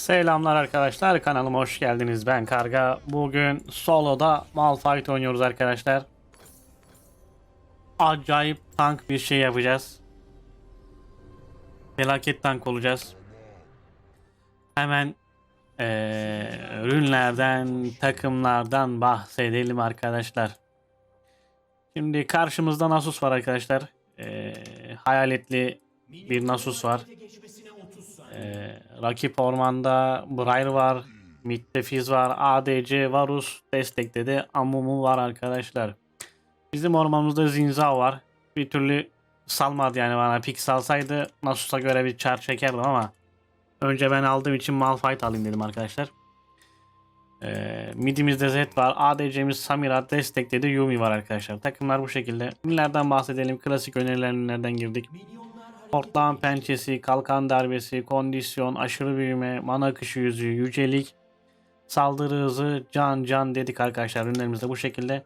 Selamlar arkadaşlar kanalıma hoş geldiniz. Ben Karga. Bugün soloda Malphite oynuyoruz arkadaşlar. Acayip tank bir şey yapacağız. Felaket tank olacağız. Hemen eee, ürünlerden takımlardan bahsedelim arkadaşlar. Şimdi karşımızda Nasus var arkadaşlar. Eee, Hayaletli bir Nasus var ee, rakip ormanda Brair var. Mid'de var. ADC, Varus destekte de Amumu var arkadaşlar. Bizim ormanımızda Zinza var. Bir türlü salmadı yani bana. Pik salsaydı Nasus'a göre bir çar çekerdim ama önce ben aldığım için Malphite alayım dedim arkadaşlar. Ee, midimizde Zed var. ADC'miz Samira destekte de Yumi var arkadaşlar. Takımlar bu şekilde. Ünlerden bahsedelim. Klasik önerilerden girdik. Portlağın pençesi, kalkan darbesi, kondisyon, aşırı büyüme, mana akışı yüzüğü, yücelik, saldırı hızı, can can dedik arkadaşlar ürünlerimizde bu şekilde.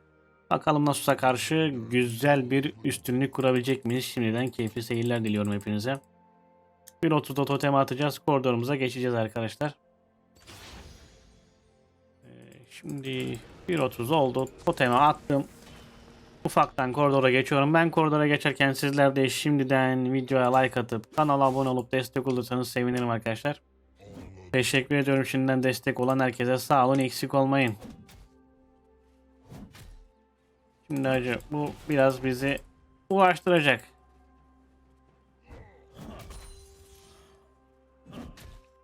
Bakalım Nasus'a karşı güzel bir üstünlük kurabilecek miyiz? Şimdiden keyifli seyirler diliyorum hepinize. 1.30'da totem atacağız. Koridorumuza geçeceğiz arkadaşlar. Ee, Şimdi 1.30 oldu. Totemi attım. Ufaktan koridora geçiyorum. Ben koridora geçerken sizler de şimdiden videoya like atıp kanala abone olup destek olursanız sevinirim arkadaşlar. Teşekkür ediyorum şimdiden destek olan herkese. Sağ olun eksik olmayın. Şimdi hacı bu biraz bizi uğraştıracak.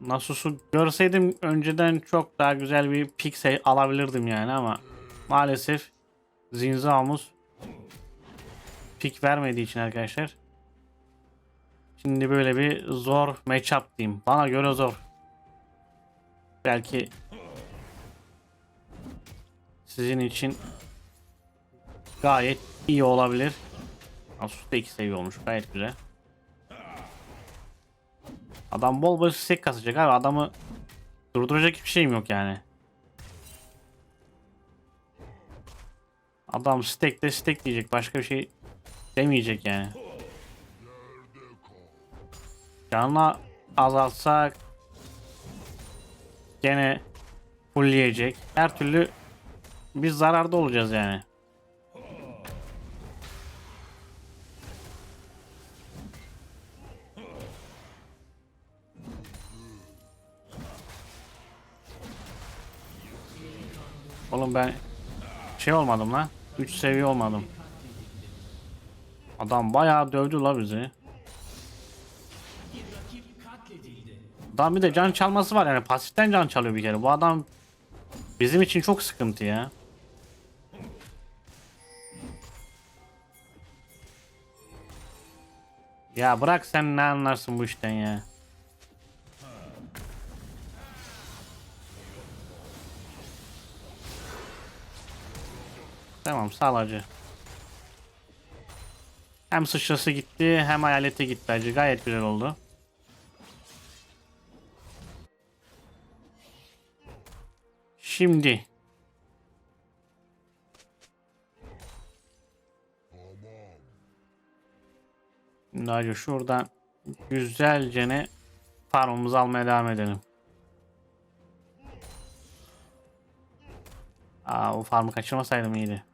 Nasus'u görseydim önceden çok daha güzel bir piksel alabilirdim yani ama maalesef Zinza'mız pik vermediği için arkadaşlar. Şimdi böyle bir zor matchup diyeyim. Bana göre zor. Belki sizin için gayet iyi olabilir. Asus da 2 seviye olmuş. Gayet güzel. Adam bol bol sek kasacak abi. Adamı durduracak hiçbir şeyim yok yani. Adam stack de stack diyecek. Başka bir şey demeyecek yani. Canla azaltsak gene fullleyecek. Her türlü biz zararda olacağız yani. Oğlum ben şey olmadım lan. 3 seviye olmadım. Adam bayağı dövdü la bizi. Adam bir de can çalması var yani pasiften can çalıyor bir kere. Bu adam bizim için çok sıkıntı ya. Ya bırak sen ne anlarsın bu işten ya. Tamam sağ ol hacı. Hem sıçrası gitti hem hayaleti gitti hacı. Gayet güzel oldu. Şimdi. Şimdi hacı şuradan güzelce ne farmımızı almaya devam edelim. Aa o farmı kaçırmasaydım iyiydi.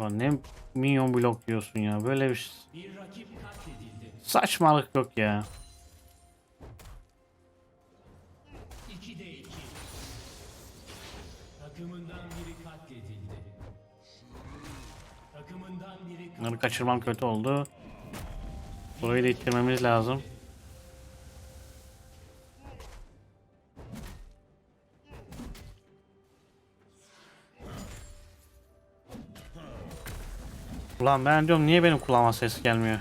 Ulan ne minyon blok diyorsun ya böyle bir saçmalık yok ya. Bunları kaçırmam kötü oldu. Burayı da ittirmemiz lazım. Ulan ben diyorum niye benim kulağıma ses gelmiyor?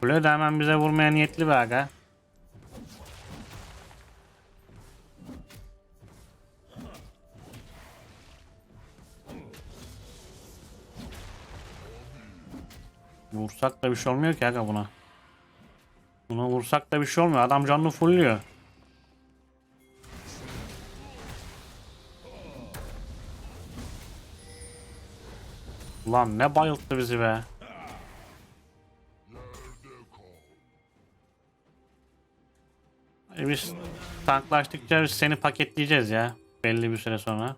Kule de hemen bize vurmaya niyetli be aga. Vursak da bir şey olmuyor ki aga buna. Buna vursak da bir şey olmuyor. Adam canını fulluyor. Ulan ne bayılttı bizi be. E biz tanklaştıkça biz seni paketleyeceğiz ya. Belli bir süre sonra.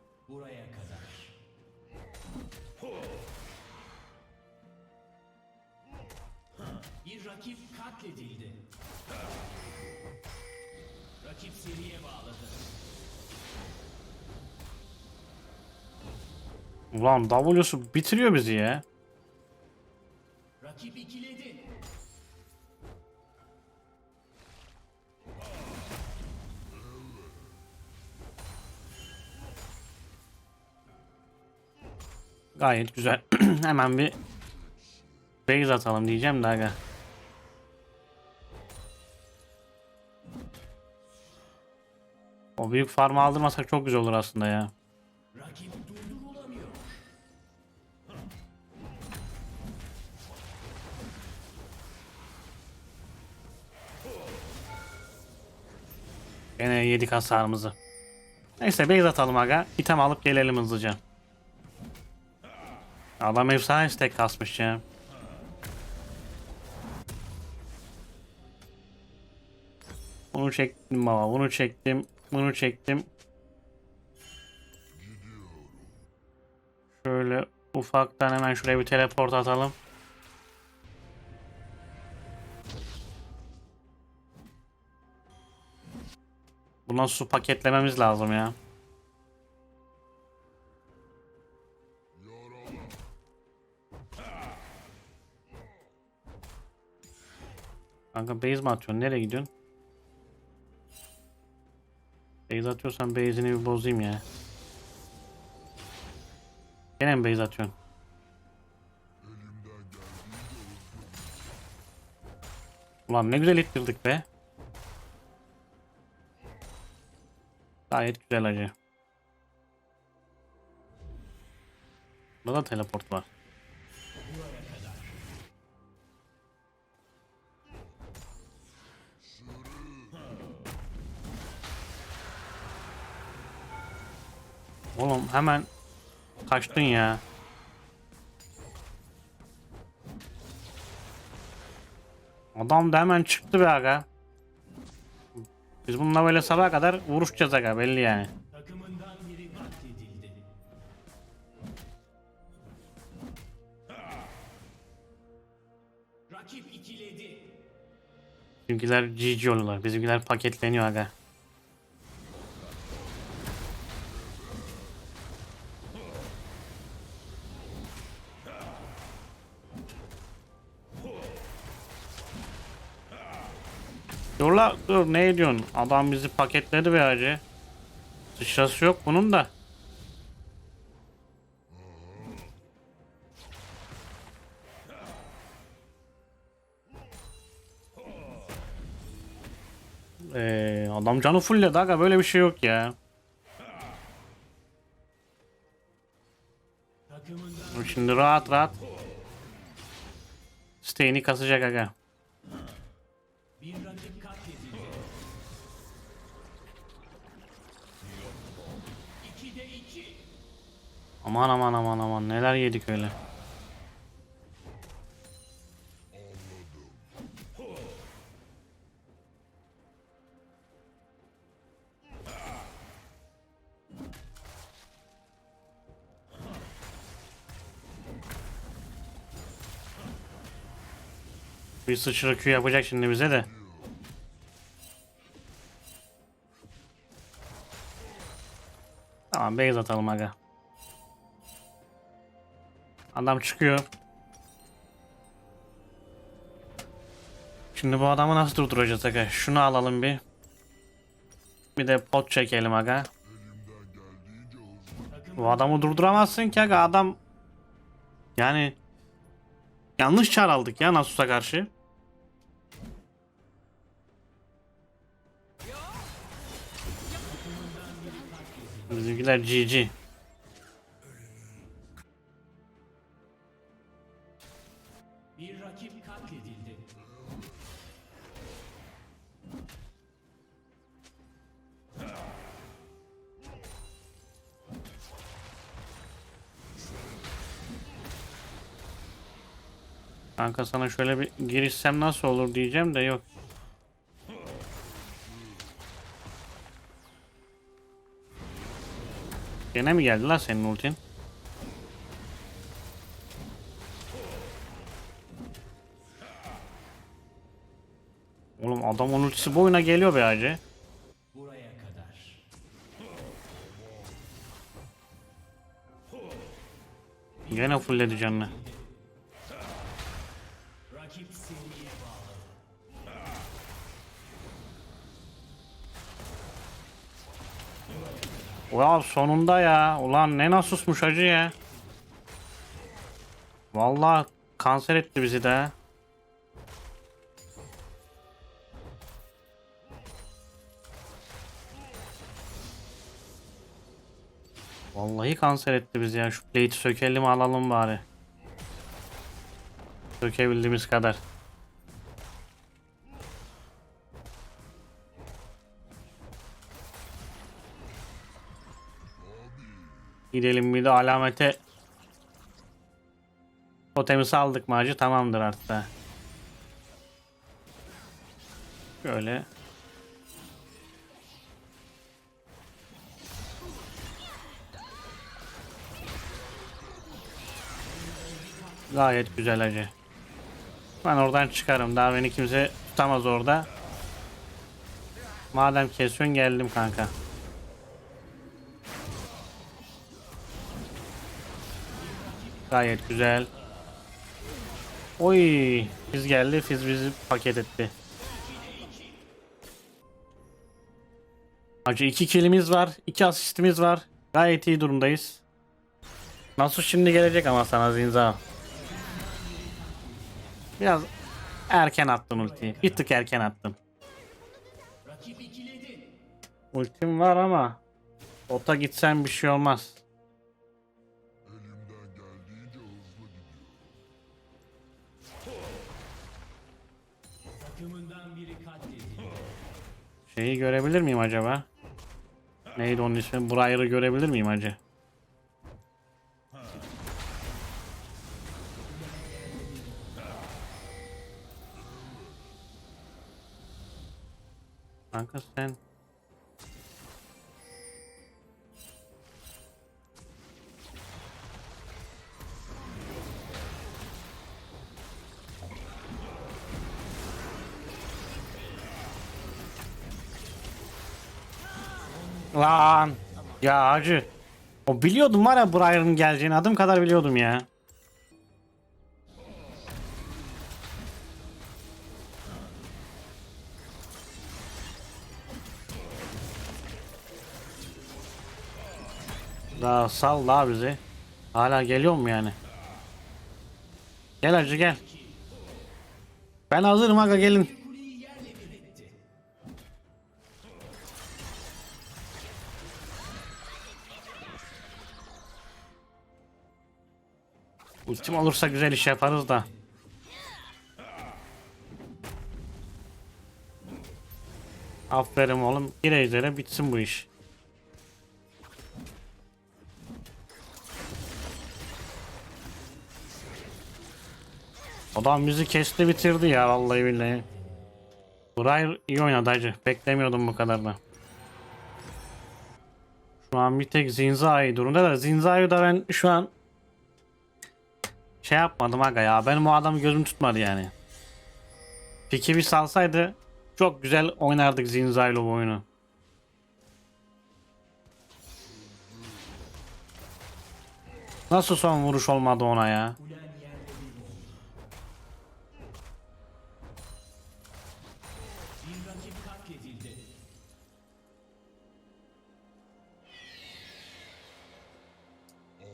Ulan W'su bitiriyor bizi ya. Rakip ikiledi. Gayet güzel. Hemen bir base atalım diyeceğim de aga. O büyük farmı aldırmasak çok güzel olur aslında ya. Gene yedik hasarımızı. Neyse base atalım aga. İtem alıp gelelim hızlıca. Adam efsane stack kasmış ya. Bunu çektim baba. Bunu çektim. Bunu çektim. Şöyle ufaktan hemen şuraya bir teleport atalım. Buna su paketlememiz lazım ya. Kanka base mi atıyorsun? Nereye gidiyorsun? Base atıyorsan base'ini bir bozayım ya. Gene mi base atıyorsun? Ulan ne güzel ittirdik be. Gayet güzel acı. Burada da teleport var. Oğlum hemen kaçtın ya. Adam da hemen çıktı be aga. Biz bununla böyle sabaha kadar vuruşacağız aga belli yani. Bizimkiler GG oluyorlar. Bizimkiler paketleniyor aga. Dur la dur ne diyorsun? Adam bizi paketledi be hacı. Sıçrası yok bunun da. Ee, adam canı fullledi aga böyle bir şey yok ya. Şimdi rahat rahat Steyni kasacak aga. Bir rakip katledildi. İkide iki. Aman aman aman aman neler yedik öyle. Bir sıçra Q yapacak şimdi bize de. Tamam base atalım aga. Adam çıkıyor. Şimdi bu adamı nasıl durduracağız aga? Şunu alalım bir. Bir de pot çekelim aga. Bu adamı durduramazsın ki aga adam yani yanlış çar aldık ya Nasus'a karşı. Bizimkiler GG. Bir rakip katledildi. Kanka sana şöyle bir girişsem nasıl olur diyeceğim de yok. Gene mi geldi lan senin ultin? Oğlum adamın ultisi boyuna geliyor be hacı. Gene fullledi canını. Ya sonunda ya. Ulan ne nasusmuş hacı ya. Vallahi kanser etti bizi de. Vallahi kanser etti bizi ya. Şu plate'i sökelim alalım bari. Sökebildiğimiz kadar. Gidelim bir de alamete Totemi saldık mı hacı tamamdır artık. Şöyle. Gayet güzel hacı. Ben oradan çıkarım. Daha beni kimse tutamaz orada. Madem kesiyorsun geldim kanka. Gayet güzel. Oy, Fiz geldi. Fiz bizi paket etti. Acı iki kilimiz var. iki asistimiz var. Gayet iyi durumdayız. Nasıl şimdi gelecek ama sana Zinza. Biraz erken attın ultiyi. Bir tık erken ikiledi. Ultim var ama ota gitsen bir şey olmaz. Şeyi görebilir miyim acaba? Neydi onun ismi? Briar'ı görebilir miyim acı? Kanka sen Lan ya hacı O biliyordum var ya Briar'ın geleceğini adım kadar biliyordum ya. Daha sal daha bizi. Hala geliyor mu yani? Gel hacı gel. Ben hazırım aga gelin. Ultim olursa güzel iş yaparız da. Aferin oğlum. Bir ejdere bitsin bu iş. Adam bizi kesti bitirdi ya vallahi billahi. Briar iyi oynadı hacı. Beklemiyordum bu kadar da. Şu an bir tek Zinza iyi durumda da Zinza'yı da ben şu an şey yapmadım aga ya. Benim o adamı gözüm tutmadı yani. Bir salsaydı çok güzel oynardık Zinza'yla bu oyunu. Nasıl son vuruş olmadı ona ya?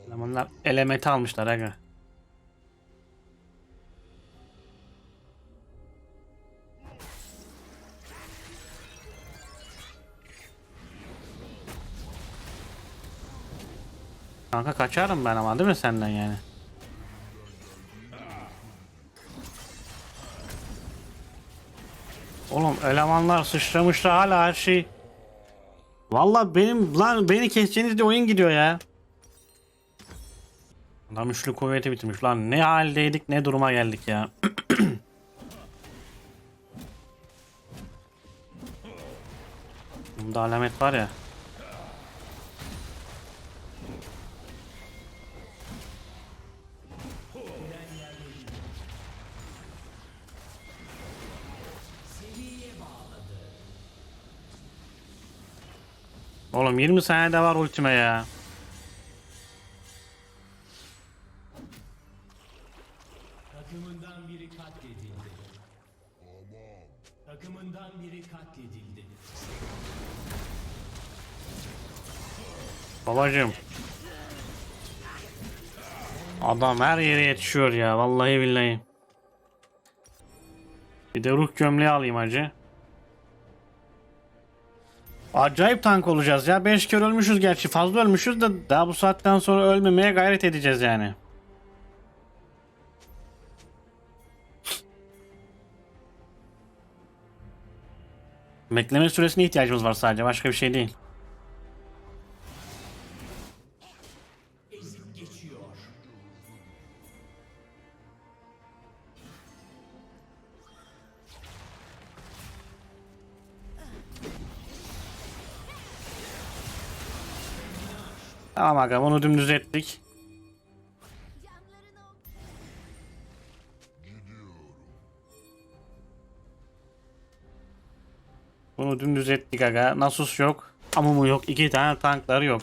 Bunlar elementi almışlar aga. Kanka kaçarım ben ama değil mi senden yani? Oğlum elemanlar sıçramışlar hala her şey. Vallahi benim lan beni keseceğiniz diye oyun gidiyor ya. Adam üçlü kuvveti bitirmiş lan. Ne haldeydik ne duruma geldik ya. Bunda alamet var ya. Oğlum 20 saniyede var ultime ya. Takımından biri katledildi. Takımından biri katledildi. Babacım. Adam her yere yetişiyor ya vallahi billahi. Bir de ruh gömleği alayım hacı. Acayip tank olacağız ya. 5 kere ölmüşüz gerçi. Fazla ölmüşüz de daha bu saatten sonra ölmemeye gayret edeceğiz yani. Bekleme süresine ihtiyacımız var sadece. Başka bir şey değil. Tamam aga bunu dümdüz ettik. Bunu dümdüz ettik aga. Nasus yok. Amumu yok. iki tane tankları yok.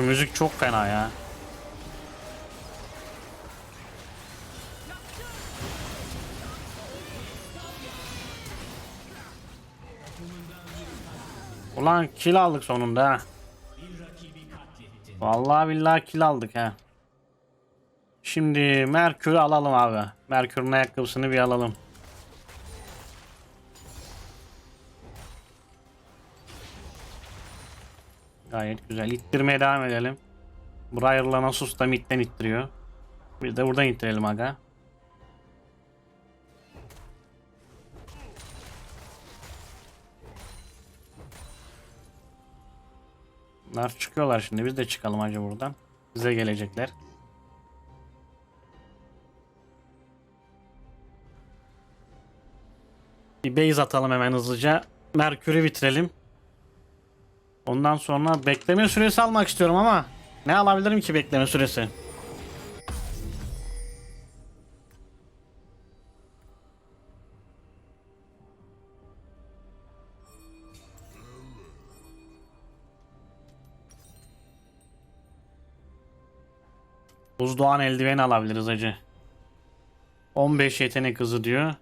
Şu müzik çok fena ya. Ulan kill aldık sonunda. Vallahi billahi kill aldık ha. Şimdi Merkür'ü alalım abi. Merkür'ün ayakkabısını bir alalım. Gayet güzel. İttirmeye devam edelim. Briar'la Nasus da midden ittiriyor. Biz de buradan ittirelim aga. Bunlar çıkıyorlar şimdi. Biz de çıkalım acı buradan. Bize gelecekler. Bir base atalım hemen hızlıca. Merkür'ü bitirelim. Ondan sonra bekleme süresi almak istiyorum ama ne alabilirim ki bekleme süresi? Buzdoğan eldiveni alabiliriz acı. 15 yetenek hızı diyor.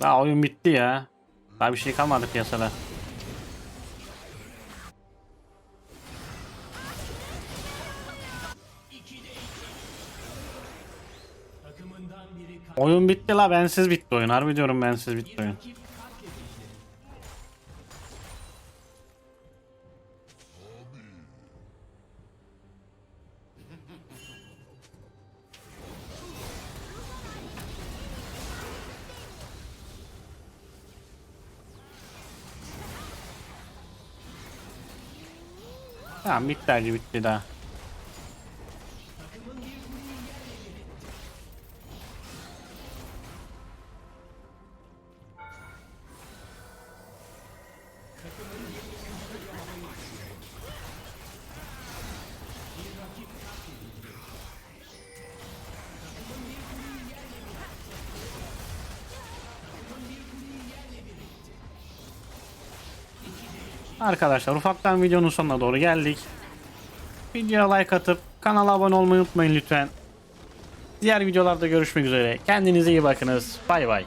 Daha oyun bitti ya. Daha bir şey kalmadı piyasada. Oyun bitti la bensiz bitti oyun. Harbi diyorum bensiz bitti oyun. Tamam bitti acı bitti daha. Arkadaşlar ufaktan videonun sonuna doğru geldik. Videoya like atıp kanala abone olmayı unutmayın lütfen. Diğer videolarda görüşmek üzere. Kendinize iyi bakınız. Bay bay.